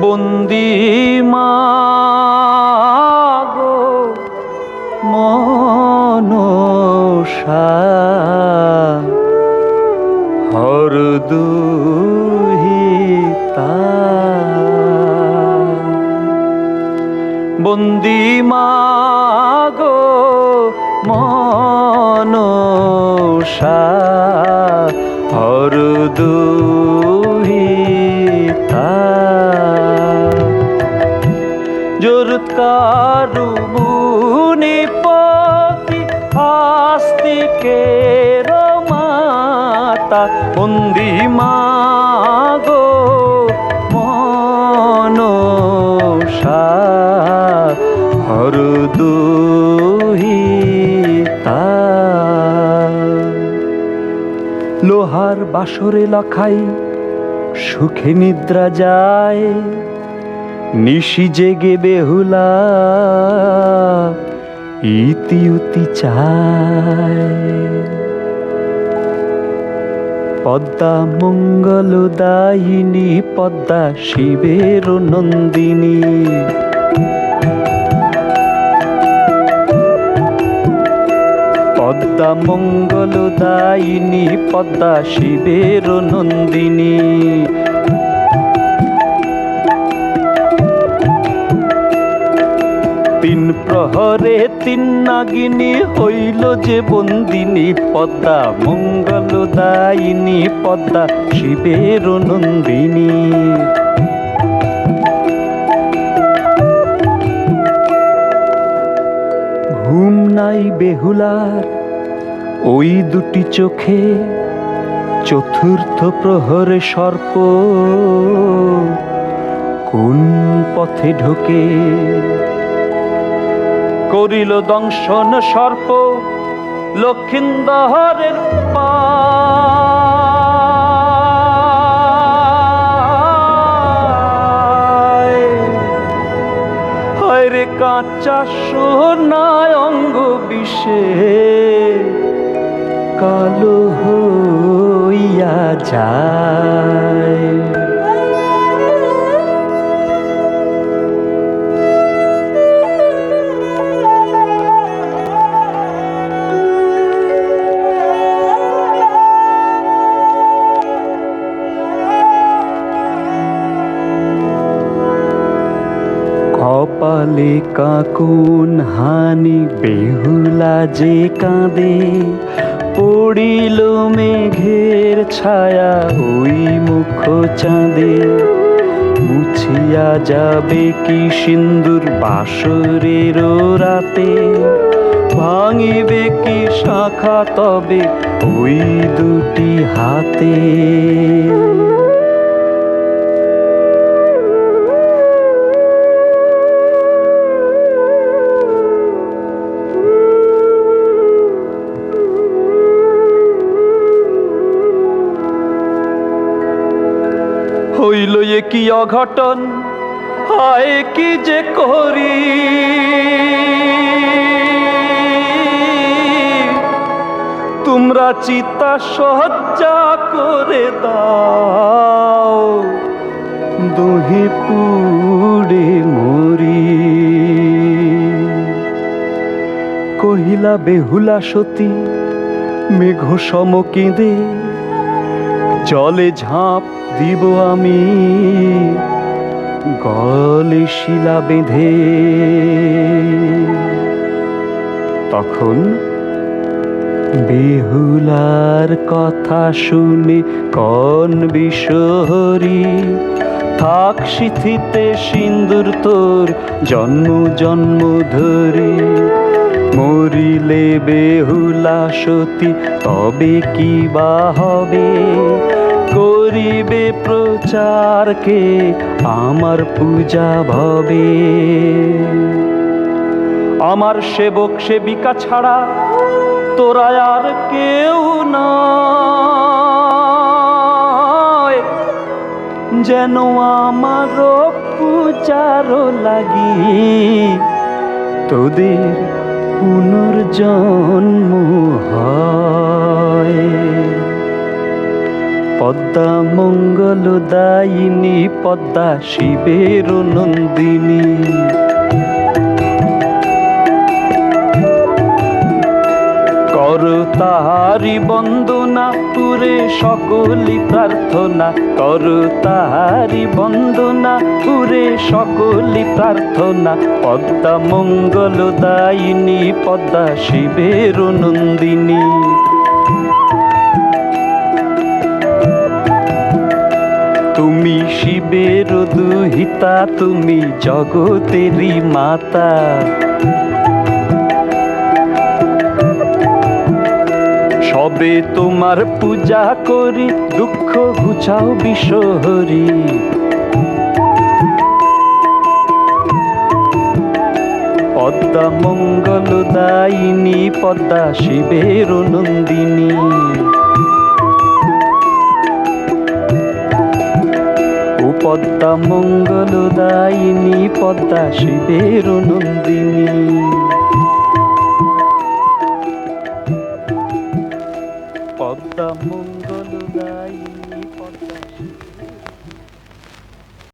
বন্দি মাগো মনসা। হর দুহিতা। বন্দি মাগো মনসা। হর মুনি পতি আস্তিকের মাতা বন্দি মাগো মনসা হর দুহিতা লোহার বাসরে লখাই সুখে নিদ্রা যায়। নিশি জেগে বেহুলা, ইতি উতি চায়। পদ্মা মঙ্গল দায়িনী পদ্মা শিবের নন্দিনী। পদ্মা মঙ্গল দায়িনী পদ্মা শিবের নন্দিনী। প্রহরে তিন নাগিনী হইল যে বন্দিনী, পদ্মা মঙ্গল দায়িনী পদ্মা শিবের নন্দিনী। ঘুম নাই বেহুলার, ওই দুটি চোখে চতুর্থ প্রহরে সর্প। কোন পথে ঢোকে করিল দংশন সর্প লক্ষিন্দরের পায় হরে কাঁচা সোনায় অঙ্গ বিষে কালো হইয়া যায় কপালে কাকুন হানি, বেহুলা যে কাঁদে, পড়িল মেঘের ছায়া ওই মুখ চাঁদে। মুছিয়া যাবে কি সিন্দুর বাসরের রাতে? ভাঙিবে কি শাখা তবে ওই দুটি হাতে? হইল এ কি অঘটন? হায়, কি যে করি? তোমরা চিতা সজ্জা করে দাও, দুহি পুড়ে মরি। কহিলা, বেহুলা সতী, মেঘ সম কেঁদে, জলে ঝাঁপ দিব আমি গলে শিলা বেঁধে। তখন বেহুলার কথা শুনে কন বিশহরী, থাক সিথিতে সিন্দুর তোর জন্ম জন্ম ধরে। মরিলে বেহুলা সতী, তবে কি বা হবে? করিবে প্রচারকে আমার পূজা ভবে। আমার সেবক সেবিকা ছাড়া তোরা আর কেউ না যেন আমার পূজার লাগি তোদের পুনর্জন্ম হয়। পদ্মা মঙ্গলদায়িনী, পদ্মা শিবের নন্দিনী। কর তাহারি বন্দনা, পুরে সকলি প্রার্থনা। কর তাহারি বন্দনা, পুরে সকলি প্রার্থনা। পদ্মা মঙ্গলদায়িনী, পদ্মা শিবের নন্দিনী। শিবের দুহিতা তুমি জগতেরই মাতা। সবে তোমার পূজা করি, দুঃখ ঘুচাও বিশ্বহরি। পদ্মা মঙ্গলদায়িনী, পদ্মা শিবের নন্দিনী। পদ্মা মঙ্গলদায়িনী পদ্মা শিবের নন্দিনী